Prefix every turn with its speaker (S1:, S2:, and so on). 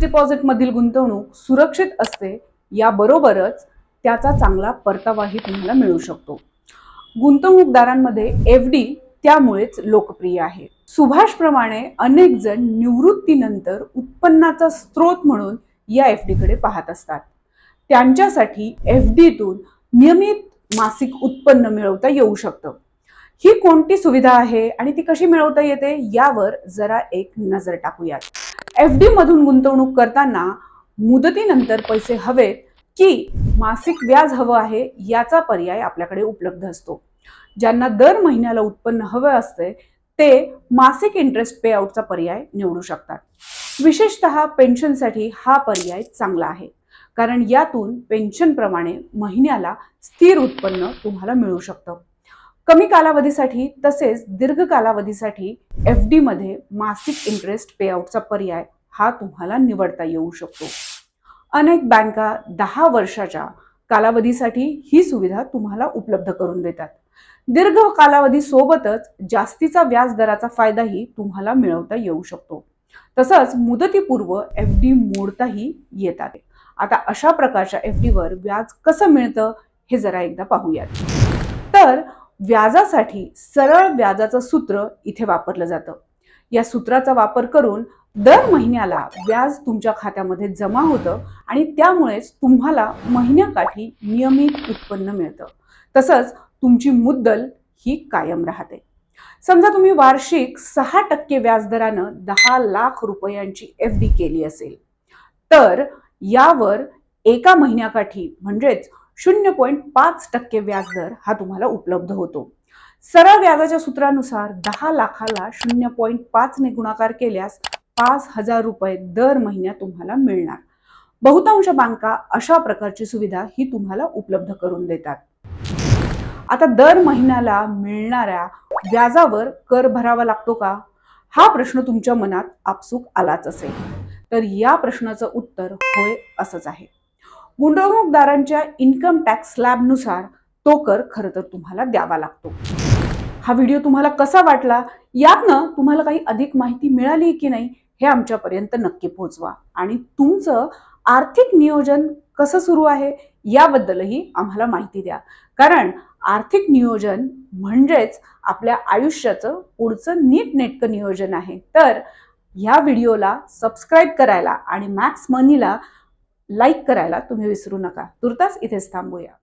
S1: Fixed deposit मधील गुंतवणूक सुरक्षित असते याबरोबरच त्याचा चांगला परतावाही तुम्हाला मिळू शकतो. गुंतवणूकदारांमध्ये एफ डी त्यामुळेच लोकप्रिय आहे. सुभाषप्रमाणे अनेक जण निवृत्तीनंतर उत्पन्नाचा स्रोत म्हणून या एफ डी कडे पाहत असतात. त्यांच्यासाठी एफ डीतून नियमित मासिक उत्पन्न मिळवता येऊ शकतं. ही कोणती सुविधा आहे आणि ती कशी मिळवता येते यावर जरा एक नजर टाकूयात. एफ डी मधून गुंतवणूक करताना मुदतीनंतर पैसे हवेत की मासिक व्याज हवं आहे याचा पर्याय आपल्याकडे उपलब्ध असतो. ज्यांना दर महिन्याला उत्पन्न हवं असते ते मासिक इंटरेस्ट पेआउटचा पर्याय निवडू शकतात. विशेषतः पेन्शनसाठी हा पर्याय चांगला आहे कारण यातून पेन्शनप्रमाणे महिन्याला स्थिर उत्पन्न तुम्हाला मिळू शकतं. कमी कालावधीसाठी तसेच दीर्घ कालावधीसाठी एफ डी मध्ये मासिक इंटरेस्ट पेआउटचा पर्याय हा तुम्हाला निवडता येऊ शकतो. अनेक बँका दहा वर्षाच्या कालावधीसाठी ही सुविधा तुम्हाला उपलब्ध करून देतात. दीर्घ कालावधी सोबतच जास्तीचा व्याज दराचा फायदाही तुम्हाला मिळवता येऊ शकतो. तसंच मुदतीपूर्व एफ डी मोडताही येतात. आता अशा प्रकारच्या एफ वर व्याज कसं मिळतं हे जरा एकदा पाहूयात. तर व्याजासाठी सरळ व्याजाचं सूत्र इथे वापरलं जातं. या सूत्राचा वापर करून दर महिन्याला व्याज तुमच्या खात्यामध्ये जमा होतं आणि त्यामुळेच तुम्हाला महिन्याकाठी नियमित उत्पन्न मिळतं. तसंच तुमची मुद्दल ही कायम राहते. समजा तुम्ही वार्षिक सहा टक्के व्याजदरानं दहा लाख रुपयांची एफ डी केली असेल तर यावर एका महिन्याकाठी म्हणजेच शून्य पॉईंट पाच टक्के व्याजदर हा तुम्हाला उपलब्ध होतो. सरळ व्याजाच्या सूत्रानुसार दहा लाखाला शून्य पॉईंट पाचने गुणाकार केल्यास पाच हजार रुपये दर महिन्यात तुम्हाला मिळणार. बहुतांश बँका अशा प्रकारची सुविधा ही तुम्हाला उपलब्ध करून देतात. आता दर महिन्याला मिळणाऱ्या व्याजावर कर भरावा लागतो का? हा प्रश्न तुमच्या मनात आपसूक आलाच असेल. तर या प्रश्नाचं उत्तर होय असंच आहे. गुंतवणूकदारांच्या इन्कम टॅक्स स्लॅबनुसार तो कर खरं तर तुम्हाला द्यावा लागतो. हा व्हिडिओ तुम्हाला कसा वाटला यातनं तुम्हाला काही अधिक माहिती मिळाली की नाही हे आमच्यापर्यंत नक्की पोहोचवा. आणि तुमचं आर्थिक नियोजन कसं सुरू आहे याबद्दलही आम्हाला माहिती द्या. कारण आर्थिक नियोजन म्हणजेच आपल्या आयुष्याचं पुढचं नीटनेटकं नियोजन आहे. तर ह्या व्हिडिओला सबस्क्राईब करायला आणि मॅक्स मनीला लाईक करायला तुम्ही विसरू नका. तुर्तास इथेच थांबूया.